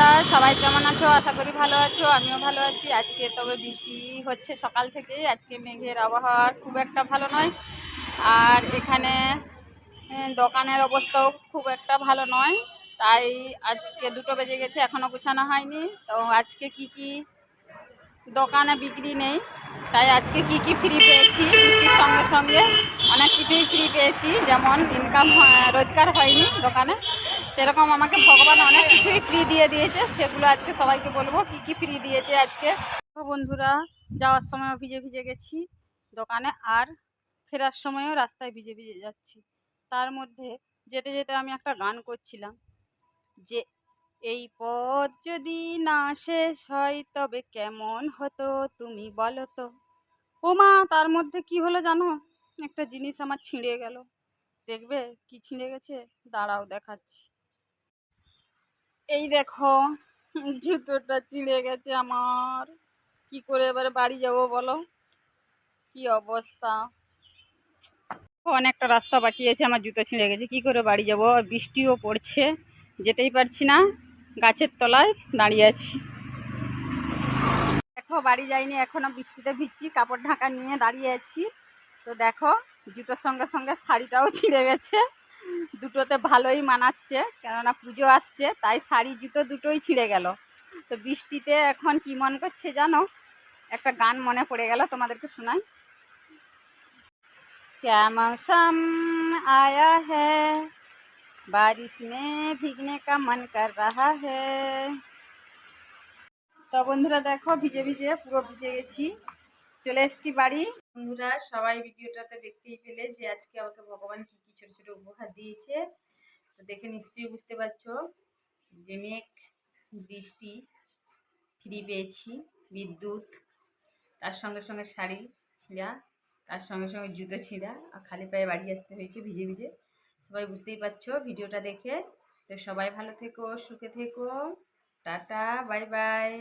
বন্ধুরা সবাই কেমন আছো? আশা করি ভালো আছো, আমিও ভালো আছি। আজকে তবে বৃষ্টি হচ্ছে সকাল থেকেই, আজকে মেঘের আবহাওয়া খুব একটা ভালো নয়। আর এখানে দোকানের অবস্থাও খুব একটা ভালো নয়। তাই আজকে দুটো বেজে গেছে এখনও গুছানো হয়নি। তো আজকে কি কি দোকানে বিক্রি নেই, তাই আজকে কি কি ফ্রি পেয়েছি, বৃষ্টির সঙ্গে সঙ্গে অনেক কিছুই ফ্রি পেয়েছি। যেমন ইনকাম রোজগার হয়নি দোকানে। সেরকম আমাকে ভগবান অনেক কিছুই ফ্রি দিয়ে দিয়েছে, সেগুলো আজকে সবাইকে বলব, কি কি ফ্রি দিয়েছে আজকে। বন্ধুরা, যাওয়ার সময়ও ভিজে ভিজে গেছি দোকানে আর ফেরার সময়ও রাস্তায় ভিজে ভিজে যাচ্ছি। তার মধ্যে যেতে যেতে আমি একটা গান করছিলাম, যে এই পথ যদি না শেষ হয় তবে কেমন হতো তুমি বলো তো? ও মা তার মধ্যে কি হলো জানো? একটা জিনিস আমার ছিঁড়ে গেল। দেখবে কি ছিঁড়ে গেছে? দাঁড়াও দেখাচ্ছি। এই দেখো, জুতোটা ছিঁড়ে গেছে আমার। কি করে এবারে বাড়ি যাব বলো? কি অবস্থা? অনেকটা রাস্তা বাকি আছে, আমার জুতো ছিঁড়ে গেছে। কি করে বাড়ি যাব? বৃষ্টিও পড়ছে, যেতেই পারছি না। গাছের তলায় দাঁড়িয়ে আছি। দেখো, বাড়ি যাইনি, এখনও বৃষ্টিতে ভিজছি, কাপড় ঢাকা নিয়ে দাঁড়িয়ে আছি। তো দেখো, জুতোর সঙ্গে সঙ্গে শাড়িটাও ছিঁড়ে গেছে। দুটোতে ভালোই মানাচ্ছে কেননা পুজো আসছে তাই শাড়ি জুতো দুটোই ছিঁড়ে গেল তো বৃষ্টিতে এখন কি মন করছে জানো একটা গান মনে পড়ে গেল তোমাদেরকে শোনাই क्या मौसम आया है बारिश में भीगने का मन कर रहा है তো বন্ধুরা দেখো ভিজে ভিজে পুরো ভিজে গেছি চলে এসেছি বাড়ি। বন্ধুরা, সবাই ভিডিওটাতে দেখতেই পেলে যে আজকে আমাকে ভগবান কি কি ছোট ছোট উপহার দিয়েছে। তো দেখে নিশ্চয়ই বুঝতে পারছ যে মেঘ, বৃষ্টি, ফ্রি পেয়েছি, বিদ্যুৎ, তার সঙ্গে সঙ্গে শাড়ি ছিঁড়া, তার সঙ্গে সঙ্গে জুতো ছিঁড়া আর খালি পায়ে বাড়ি আসতে হয়েছে ভিজে ভিজে। সবাই বুঝতেই পারছ ভিডিওটা দেখে। তো সবাই ভালো থেকো, সুখে থেকো। Tata, bye bye.